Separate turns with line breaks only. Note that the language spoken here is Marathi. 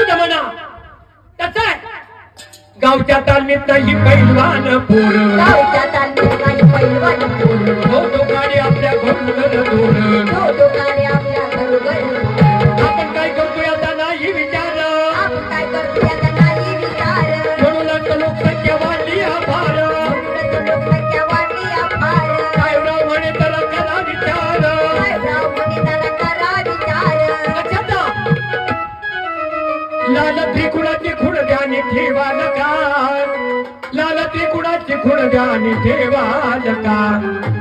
तुझं म्हणा. कसं आहे गावच्या तालमीत नाही पैलवान पोर.
गावच्या तालमीत नाही पैलवान पोर.
हो तो गाडी आपल्या लाल त्रिकुणाची खुण द्यानी ठेवा नका लाल त्रिकुणाची खुड द्यानी ठेवा नका
का?